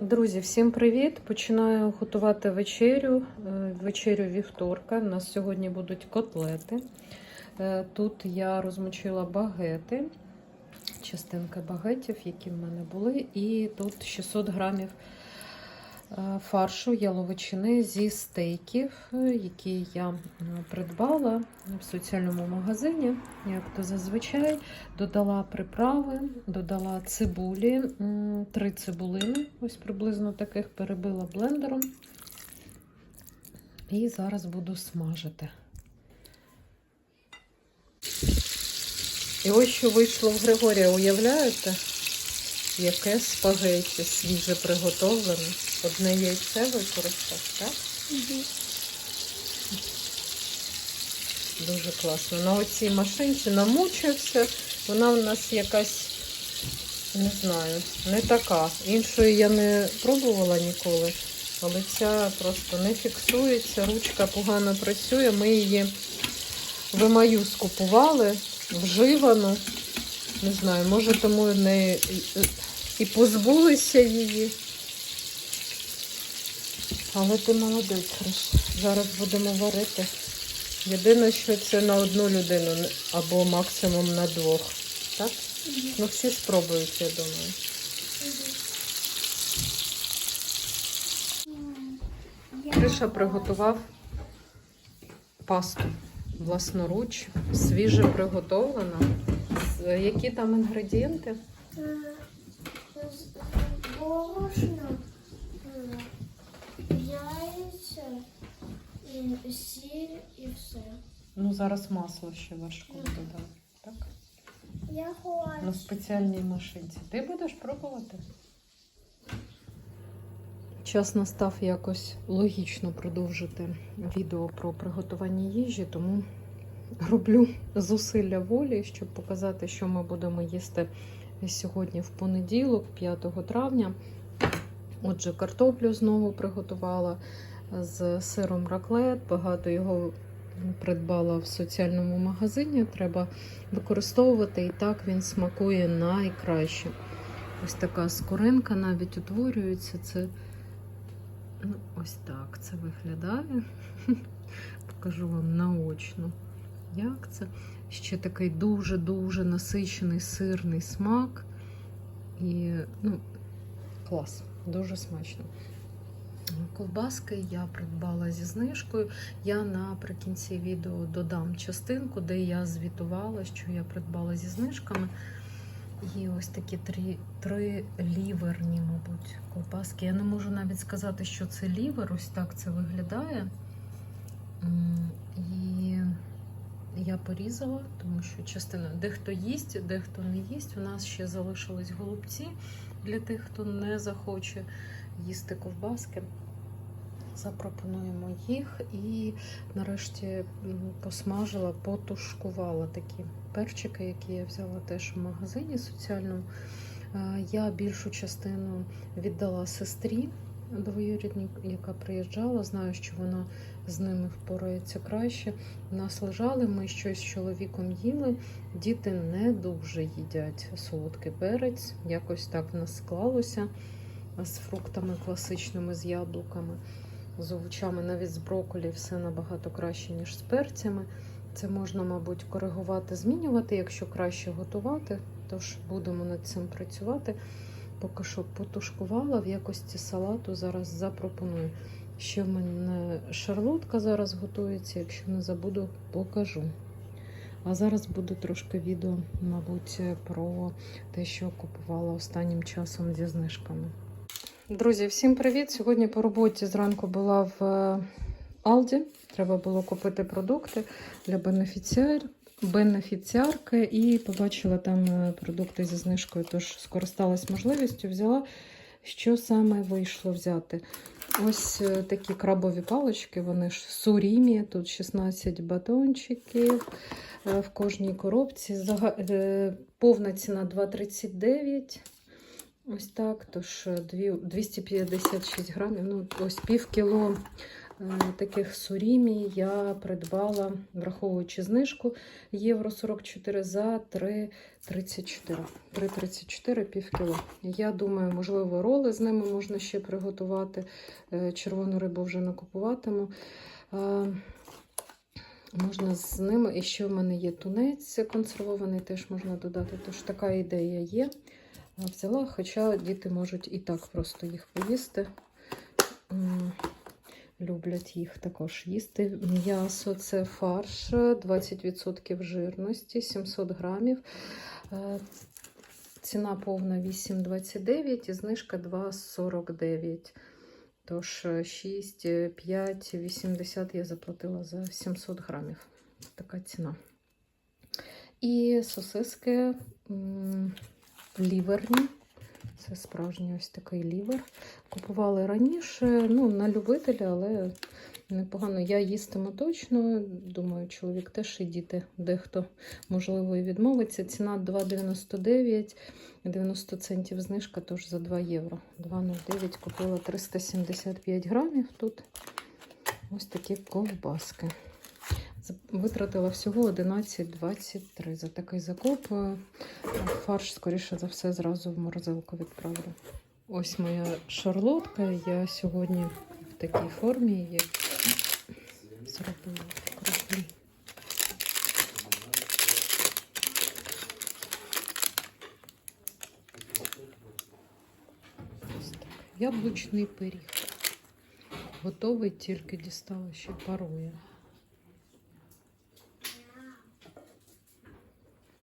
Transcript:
Друзі, всім привіт! Починаю готувати вечерю. е, Вечерю вівторка. У нас сьогодні будуть котлети. Е, Тут я розмочила багети, частинки багетів, які в мене були. І тут 600 грамів фаршу яловичини зі стейків, е, які я е, придбала в соціальному магазині, як то зазвичай. Додала приправи, додала цибулі, три цибулини, ось приблизно таких перебила блендером. І зараз буду смажити. І ось що вийшло в Григорія, уявляєте? Яке спагеті свіже приготовлене. Одне яйце використав, так? Дуже класно. На оцій машинці намучився. Вона у нас якась, не знаю, не така. Іншої я не пробувала ніколи, але ця просто не фіксується, ручка погано працює. Ми її в Емаю скупували, вживану. Не знаю, може тому не і позбулися її. Але ти молодець, Хриш. Зараз будемо варити. Єдине, що це на одну людину або максимум на двох. Так? Ну всі спробують, я думаю. Криша приготував пасту власноруч, свіже приготовлена. Які там інгредієнти? Борошно, е, і сіль і все. Ну, зараз масло ще важко додати. Так? Я На спеціальній машинці. Ти будеш пробувати? Час настав якось логічно продовжити відео про приготування їжі, тому роблю зусилля волі, щоб показати, що ми будемо їсти сьогодні в понеділок, 5 травня. Отже, картоплю знову приготувала з сиром раклет. Багато його придбала в соціальному магазині. Треба використовувати, і так він смакує найкраще. Ось така скоринка навіть утворюється. Це ну, ось так це виглядає. Покажу вам наочно, як це. Ще такий дуже-дуже насичений сирний смак. І ну, клас, дуже смачно. Ковбаски я придбала зі знижкою. Я наприкінці відео додам частинку, де я звітувала, що я придбала зі знижками. І ось такі три, три ліверні, мабуть, ковбаски. Я не можу навіть сказати, що це лівер, ось так це виглядає. І я порізала, тому що частина дехто їсть, дехто не їсть. У нас ще залишились голубці для тих, хто не захоче їсти ковбаски. Запропонуємо їх і нарешті посмажила, потушкувала такі перчики, які я взяла теж в магазині соціальному. Е, Я більшу частину віддала сестрі двоюрідній, яка приїжджала. Знаю, що вона з ними впорається краще. Нас лежали, ми щось з чоловіком їли. Діти не дуже їдять солодкий перець. Якось так в нас склалося з фруктами класичними, з яблуками, з овочами, навіть з брокколі все набагато краще, ніж з перцями. Це можна, мабуть, коригувати, змінювати, якщо краще готувати. Тож будемо над цим працювати. Поки що потушкувала в якості салату. Зараз запропоную. Ще в мене шарлотка зараз готується, якщо не забуду, покажу. А зараз буде трошки відео, мабуть, про те, що купувала останнім часом зі знижками. Друзі, всім привіт! Сьогодні по роботі зранку була в е, Алді. Треба було купити продукти для бенефіціар... бенефіціарки і побачила там е, продукти зі знижкою, тож скористалась можливістю, взяла, що саме вийшло взяти. Ось е, такі крабові палички, вони ж сурімі, тут 16 батончиків е, в кожній коробці. Повна ціна 2,39. Ось так, тож е, 256 грамів, ну ось пів кіло таких сурімі я придбала, враховуючи знижку євро 44 за 3,34. 3,34 пів кіло. Я думаю, можливо, роли з ними можна ще приготувати. Е, Червону рибу вже не купуватиму. Е, Можна з ними. І ще в мене є тунець консервований, теж можна додати. Тож така ідея є. Взяла, хоча діти можуть і так просто їх поїсти. Люблять їх також їсти. М'ясо це фарш, 20% жирності, 700 грамів. Е, Ціна повна 8,29 і знижка 2,49. Тож 6, 5, 80 я заплатила за 700 грамів. Така ціна. І сосиски ліверні. Це справжній ось такий лівер. Купували раніше, ну, на любителя, але непогано. Я їстиму точно. Думаю, чоловік теж і діти. Дехто, можливо, і відмовиться. Ціна 2,99, 90 центів знижка, тож за 2 євро. 2,09 купила 375 грамів тут. Ось такі ковбаски. Витратила всього 11,23 за такий закуп. Фарш, скоріше за все, зразу в морозилку відправлю. Ось моя шарлотка. Я сьогодні в такій формі її зробила круглі. Яблучний пиріг. Готовий, тільки дістала ще парує.